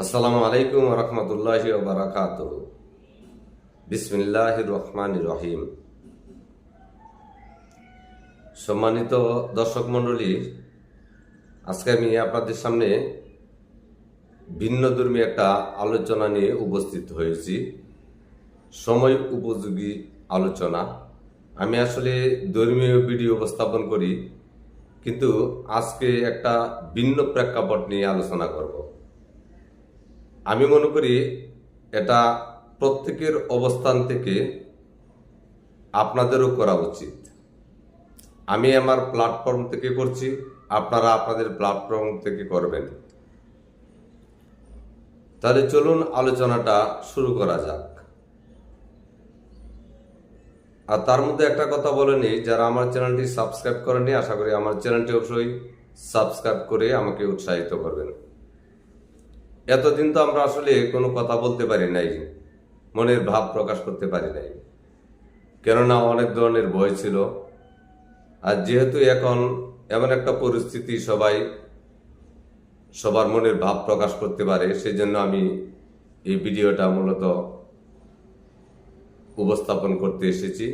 আসসালামু আলাইকুম রহমতুল্লাহ বারাকাত বিসমিল্লাহ রহমান রহিম। সম্মানিত দর্শক মণ্ডলী, আজকে আমি আপনাদের সামনে ভিন্ন ধর্মী একটা আলোচনা নিয়ে উপস্থিত হয়েছি। সময় উপযোগী আলোচনা। আমি আসলে ধর্মীয় ভিডিও উপস্থাপন করি, কিন্তু আজকে একটা ভিন্ন প্রেক্ষাপট নিয়ে আলোচনা করব। আমি মনে করি এটা প্রত্যেকের অবস্থান থেকে আপনাদেরও করা উচিত। আমি আমার প্ল্যাটফর্ম থেকে করছি, আপনারা আপনাদের প্ল্যাটফর্ম থেকে করবেন। তাহলে চলুন আলোচনাটা শুরু করা যাক। আর তার মধ্যে একটা কথা বলে নিই, যারা আমার চ্যানেলটি সাবস্ক্রাইব করেনি আশা করি আমার চ্যানেলটি অবশ্যই সাবস্ক্রাইব করে আমাকে উৎসাহিত করবেন। এতদিন তো আমরা আসলে কোনো কথা বলতে পারি নাই, মনের ভাব প্রকাশ করতে পারি নাই। কেননা অনেক ধরনের ভয় ছিল। আর যেহেতু এখন এমন একটা পরিস্থিতি সবাই সবার মনের ভাব প্রকাশ করতে পারে, সেজন্য আমি এই ভিডিওটা মূলত উপস্থাপন করতে এসেছি।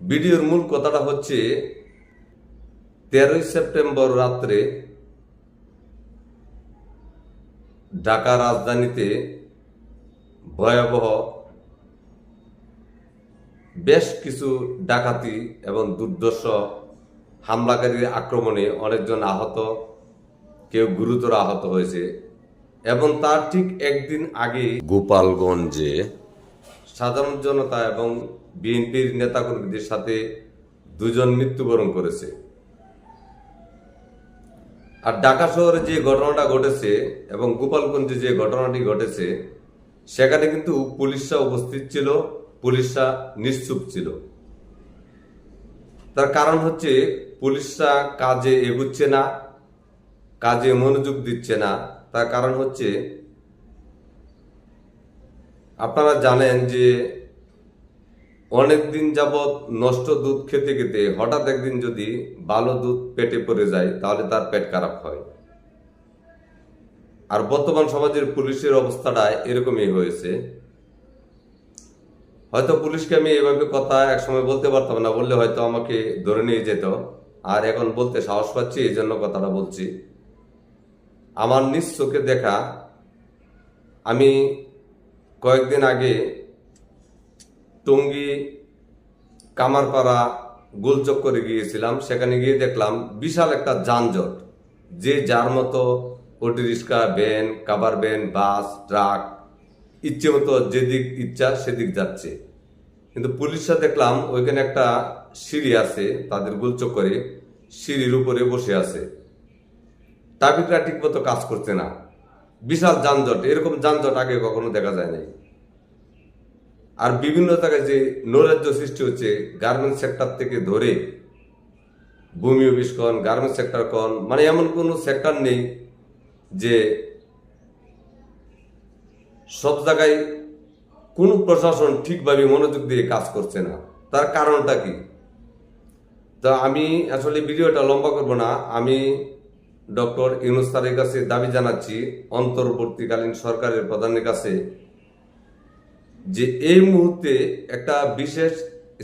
ভিডিওর মূল কথাটা হচ্ছে, তেরোই সেপ্টেম্বর রাত্রে ঢাকা রাজধানীতে ভয়াবহ বেশ কিছু ডাকাতি এবং দুর্দর্শ হামলাকারীর আক্রমণে অনেকজন আহত, কেউ গুরুতর আহত হয়েছে এবং তার ঠিক একদিন আগে গোপালগঞ্জে সাধারণ জনতা এবং বিএনপির নেতাকর্মীদের সাথে দুজন মৃত্যুবরণ করেছে। আর ঢাকা শহরে যে ঘটনাটা ঘটেছে এবং গোপালগঞ্জে যে ঘটনাটি ঘটেছে, সেখানে কিন্তু পুলিশরা উপস্থিত ছিল, পুলিশরা নিশ্চুপ ছিল। তার কারণ হচ্ছে পুলিশরা কাজে এগুচ্ছে না, কাজে মনোযোগ দিচ্ছে না। তার কারণ হচ্ছে আপনারা জানেন যে অনেক দিন যাবৎ নষ্ট দুধ খেতে খেতে হঠাৎ একদিন যদি ভালো দুধ পেটে পড়ে যায়, তাহলে তার পেট খারাপ হয়। আর বর্তমান সমাজের পুলিশের অবস্থাটা এরকমই হয়েছে। হয়তো পুলিশকে আমি এভাবে কথা একসময় বলতে পারতাম না, বললে হয়তো আমাকে ধরে নিয়ে যেত। আর এখন বলতে সাহস পাচ্ছি এই জন্য কথাটা বলছি। আমার নিজ চোখে দেখা, আমি কয়েকদিন আগে টঙ্গী, কামারপাড়া, গোলচক্করে গিয়েছিলাম। সেখানে গিয়ে দেখলাম বিশাল একটা যানজট। যে যার মতো অটো রিক্সা, ভ্যান, কাবার ভ্যান, বাস, ট্রাক, ইচ্ছে মতো যেদিক ইচ্ছা সেদিক যাচ্ছে। কিন্তু পুলিশরা দেখলাম ওইখানে একটা সিঁড়ি আছে, তাদের গোলচক্করে সিঁড়ির উপরে বসে আছে। ট্রাফিকরা ঠিক মতো কাজ করছে না। বিশাল যানজট, এরকম যানজট আগে কখনো দেখা যায় নাই। আর বিভিন্ন জায়গায় যে নৈরাজ্য সৃষ্টি হচ্ছে গার্মেন্টস সেক্টর থেকে ধরে ভূমি অফিস গার্মেন্টস সেক্টর কন মানে এমন কোনো সেক্টর নেই যে সব জায়গায় কোন প্রশাসন ঠিকভাবে মনোযোগ দিয়ে কাজ করছে না। তার কারণটা কি? তো আমি আসলে ভিডিওটা লম্বা করব না। আমি ডক্টর ইউনুস স্যারের কাছে দাবি জানাচ্ছি, অন্তর্বর্তীকালীন সরকারের প্রধানের কাছে যে এই মুহূর্তে একটা বিশেষ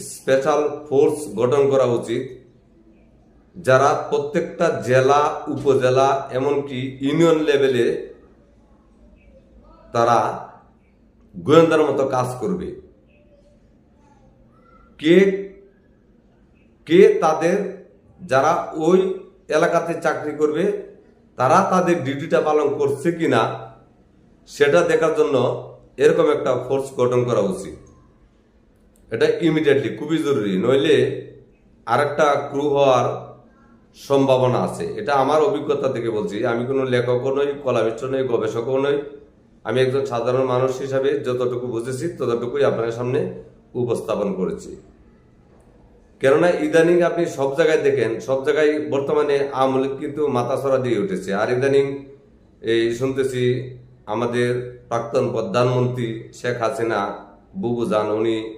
স্পেশাল ফোর্স গঠন করা উচিত, যারা প্রত্যেকটা জেলা, উপজেলা, এমনকি ইউনিয়ন লেভেলে তারা গোয়েন্দার মতো কাজ করবে। কে কে তাদের, যারা ওই এলাকাতে চাকরি করবে, তারা তাদের ডিউটিটা পালন করছে কিনা, সেটা দেখার জন্য এরকম একটা ফোর্স গঠন করা উচিত। এটা ইমিডিয়েটলি খুবই জরুরি। নইলে আরেকটা ক্রু হওয়ার সম্ভাবনা আছে। এটা আমার অভিজ্ঞতা থেকে বলছি। আমি কোনো লেখকও নই কলামিষ্ট নই, গবেষকও নই। আমি একজন সাধারণ মানুষ হিসাবে যতটুকু বুঝেছি, ততটুকুই আপনার সামনে উপস্থাপন করেছি। কেননা ইদানিং আপনি সব জায়গায় দেখেন, সব জায়গায় বর্তমানে আওয়ামী লীগ কিন্তু মাথাছড়া দিয়ে উঠেছে। আর ইদানিং এই শুনতেছি আমাদের প্রাক্তন প্রধানমন্ত্রী শেখ হাসিনা, বুবু জান, উনি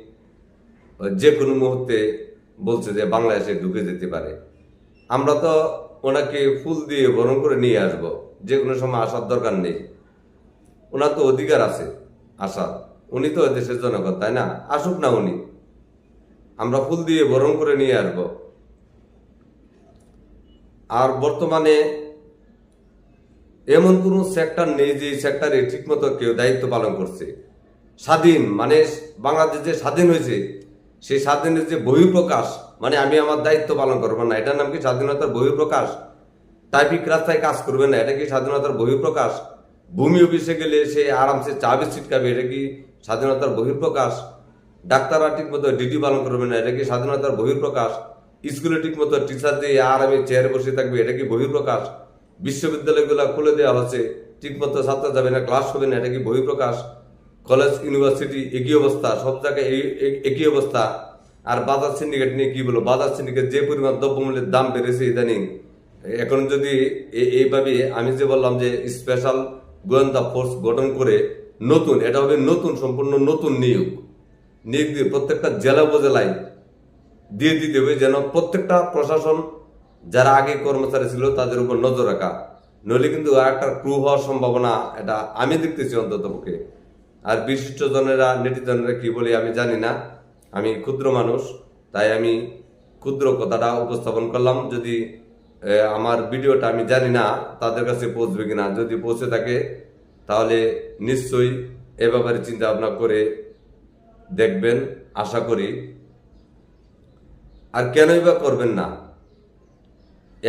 যে কোনো মুহূর্তে বলছে যে বাংলাদেশে ঢুকে যেতে পারে। আমরা তো ওনাকে ফুল দিয়ে বরণ করে নিয়ে আসব। যে কোনো সময় আসার দরকার নেই। ওনার তো অধিকার আছে আসার। উনি তো দেশের জনগণ, তাই না? আসুক না উনি। আমরা ফুল দিয়ে বরণ করে নিয়ে আসব। আর বর্তমানে এমন কোনো সেক্টর নেই যে সেক্টরে ঠিকমতো কেউ দায়িত্ব পালন করছে। স্বাধীন মানে বাংলাদেশ যে স্বাধীন হয়েছে, সেই স্বাধীনের যে বহিঃপ্রকাশ মানে আমি আমার দায়িত্ব পালন করব না, এটার নাম কি স্বাধীনতার বহিঃপ্রকাশ? টাইপিক রাস্তায় কাজ করবে না, এটা কি স্বাধীনতার বহিঃপ্রকাশ? ভূমি অফিসে গেলে সে আরামসে চা বিস্কিট খাবে, এটা কি স্বাধীনতার বহিঃপ্রকাশ? ডাক্তাররা ঠিক মতো ডিউটি পালন করবে না, এটা কি স্বাধীনতার বহিঃপ্রকাশ? স্কুলে ঠিক মতো টিচার দিয়ে আর আমি চেয়ারে বসে থাকবে, এটা কি বহিঃপ্রকাশ? বিশ্ববিদ্যালয়গুলো খুলে দেওয়া হচ্ছে ঠিকমতো ছাত্র যাবে না ক্লাস হবে না, এটা কি বহিঃপ্রকাশ? কলেজ ইউনিভার্সিটি একই অবস্থা, সব জায়গায় একই অবস্থা। আর বাজার সিন্ডিকেট নিয়ে কি বলো বাজার সিন্ডিকেট যে পরিমাণ দ্রব্যমূল্যের দাম বেড়েছে ইদানিং, এখন যদি এইভাবে আমি যে বললাম যে স্পেশাল গোয়েন্দা ফোর্স গঠন করে নতুন, এটা হবে নতুন, সম্পূর্ণ নতুন নিয়োগ। নিয়োগ দিয়ে প্রত্যেকটা জেলা উপজেলায় দিয়ে দিতে হবে যেন প্রত্যেকটা প্রশাসন যারা আগে কর্মচারী ছিল, তাদের উপর নজর রাখা। নইলে কিন্তু আর একটা ক্রু হওয়ার সম্ভাবনা, এটা আমি দেখতেছি অন্তত পক্ষে। আর বিশিষ্ট জনেরা নেটিজনেরা কি বলি আমি জানি না। আমি ক্ষুদ্র মানুষ, তাই আমি ক্ষুদ্র কথাটা উপস্থাপন করলাম। যদি আমার ভিডিওটা আমি জানি না, তাদের কাছে পৌঁছবে কিনা। যদি পৌঁছে থাকে, তাহলে নিশ্চয়ই এ ব্যাপারে চিন্তা ভাবনা করে দেখবেন, আশা করি। আর কেনই বা করবেন না?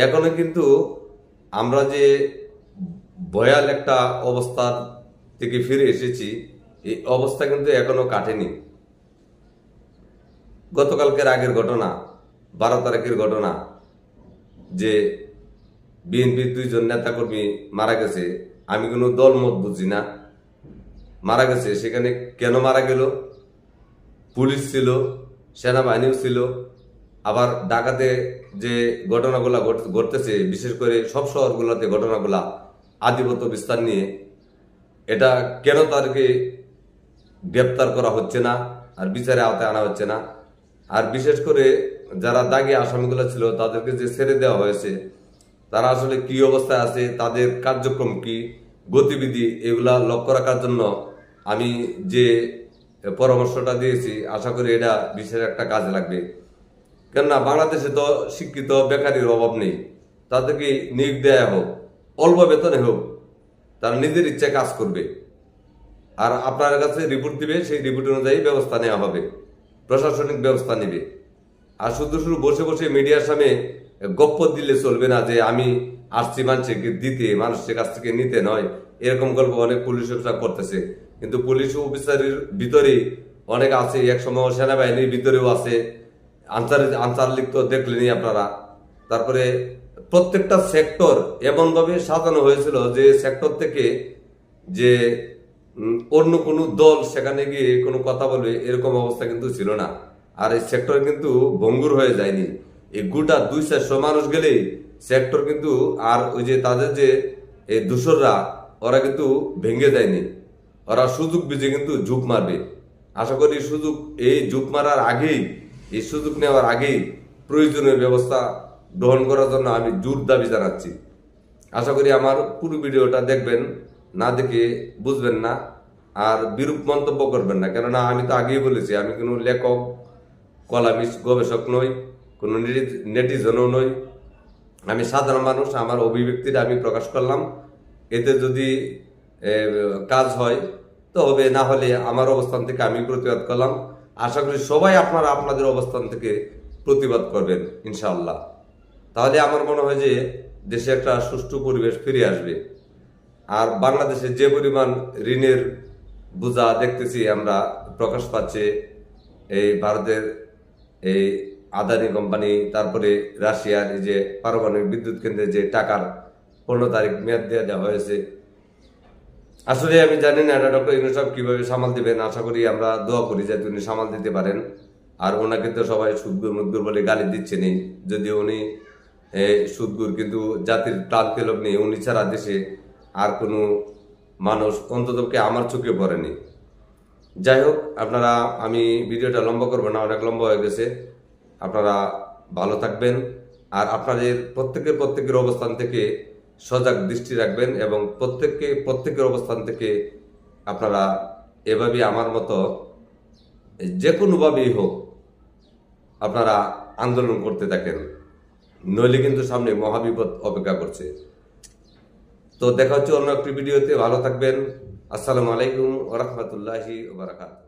এখনও কিন্তু আমরা যে ভয়াল একটা অবস্থার থেকে ফিরে এসেছি, এই অবস্থা কিন্তু এখনও কাটেনি। গতকালকের আগের ঘটনা, বারো তারিখের ঘটনা, যে বিএনপির দুইজন নেতাকর্মী মারা গেছে, আমি কোনো দল মত বুঝি না। মারা গেছে, সেখানে কেন মারা গেল? পুলিশ ছিল, সেনাবাহিনীও ছিল আবার ঢাকাতে যে ঘটনাগুলা ঘট- ঘটতেছে, বিশেষ করে সব শহরগুলোতে ঘটনাগুলা আধিপত্য বিস্তার নিয়ে, এটা কেন তাদেরকে গ্রেপ্তার করা হচ্ছে না, আর বিচারে আওতায় আনা হচ্ছে না? আর বিশেষ করে যারা দাগি আসামিগুলো ছিল, তাদেরকে যে ছেড়ে দেওয়া হয়েছে, তারা আসলে কি অবস্থায় আছে, তাদের কার্যক্রম কি, গতিবিধি, এগুলা লক্ষ্য রাখার জন্য আমি যে পরামর্শটা দিয়েছি, আশা করি এটা বিশেষ একটা কাজে লাগবে। কেননা বাংলাদেশে তো শিক্ষিত বেকারির অভাব নেই। তাদেরকে নিয়োগ দেয়া হোক, অল্প বেতনে হোক, তারা নিজের ইচ্ছায় কাজ করবে। আর আপনার কাছে রিপোর্ট দিবে, সেই রিপোর্ট অনুযায়ী ব্যবস্থা নেওয়া হবে। প্রশাসনিক ব্যবস্থা নেবে। আর শুধু শুধু বসে বসে মিডিয়ার সামনে গপ্প দিলে চলবে না যে আমি আসছি মানুষকে দিতে, মানুষের কাছ থেকে নিতে নয়। এরকম গল্প অনেক পুলিশ অফিসার করতেছে। কিন্তু পুলিশ অফিসারের ভিতরেই অনেক আছে এক সময় সেনাবাহিনীর ভিতরেও আছে। আনসার আনসারলিক তো দেখলেনই আপনারা। তারপরে প্রত্যেকটা সেক্টর এমনভাবে সাজানো হয়েছিল যে সেক্টর থেকে যে অন্য কোনো দল সেখানে গিয়ে কোনো কথা বলবে, এরকম অবস্থা কিন্তু ছিল না। আর এই সেক্টর কিন্তু ভঙ্গুর হয়ে যায়নি। এই গোটা দুই চারশো মানুষ গেলেই সেক্টর কিন্তু আর ওই যে তাদের যে এই দূষররা ওরা কিন্তু ভেঙে যায়নি। ওরা সুযোগ বুঝে কিন্তু ঝুঁক মারবে। আশা করি সুযোগ এই ঝুঁক মারার আগেই এই সুযোগ নেওয়ার আগেই প্রয়োজনীয় ব্যবস্থা গ্রহণ করার জন্য আমি জোর দাবি জানাচ্ছি। আশা করি আমার পুরো ভিডিওটা দেখবেন, না দেখে বুঝবেন না, আর বিরূপ মন্তব্য করবেন না। কেননা আমি তো আগেই বলেছি, আমি কোনো লেখক, কলামিস্ট, গবেষক নই, কোনো নেটিজনও নই। আমি সাধারণ মানুষ, আমার অভিব্যক্তিটা আমি প্রকাশ করলাম। এতে যদি কাজ হয় তো হবে না হলে আমার অবস্থান থেকে আমি প্রতিবাদ করলাম। আশা করি সবাই আপনারা আপনাদের অবস্থান থেকে প্রতিবাদ করবেন, ইনশাআল্লাহ। তাহলে আমার মনে হয় যে দেশে একটা সুষ্ঠু পরিবেশ ফিরে আসবে। আর বাংলাদেশে যে পরিমাণ ঋণের বোঝা দেখতেছি আমরা, প্রকাশ পাচ্ছে, এই ভারতের এই আদানি কোম্পানি, তারপরে রাশিয়ার এই যে পারমাণবিক বিদ্যুৎ কেন্দ্রে যে টাকার পনেরো তারিখ মেয়াদ দেওয়া হয়েছে আসলে আমি জানি না এটা ডক্টর ইউনুস সাহেব কীভাবে সামাল দিবেন। আশা করি আমরা দোয়া করি যাতে উনি সামাল দিতে পারেন। আর ওনাকে তো সবাই সুদগুর মুদগুর বলে গালি দিচ্ছে নেই যদি উনি সুদগুর কিন্তু জাতির প্রান্তে লোক নেই, উনি ছাড়া দেশে আর কোনো মানুষ অন্ততপক্ষে আমার চোখে পড়েনি। যাই হোক, আপনারা, আমি ভিডিওটা লম্বা করব না, অনেক লম্বা হয়ে গেছে। আপনারা ভালো থাকবেন। আর আপনাদের প্রত্যেকের প্রত্যেকের অবস্থান থেকে সজাগ দৃষ্টি রাখবেন এবং প্রত্যেককে, প্রত্যেকের অবস্থান থেকে আপনারা এভাবে আমার মতো, যে কোনোভাবেই হোক, আপনারা আন্দোলন করতে থাকেন। নইলে কিন্তু সামনে মহাবিপদ অপেক্ষা করছে। তো দেখা হচ্ছে অন্য একটি ভিডিওতে। ভালো থাকবেন। আসসালামু আলাইকুম ওরহমতুল্লাহি ওবরাকাতুহ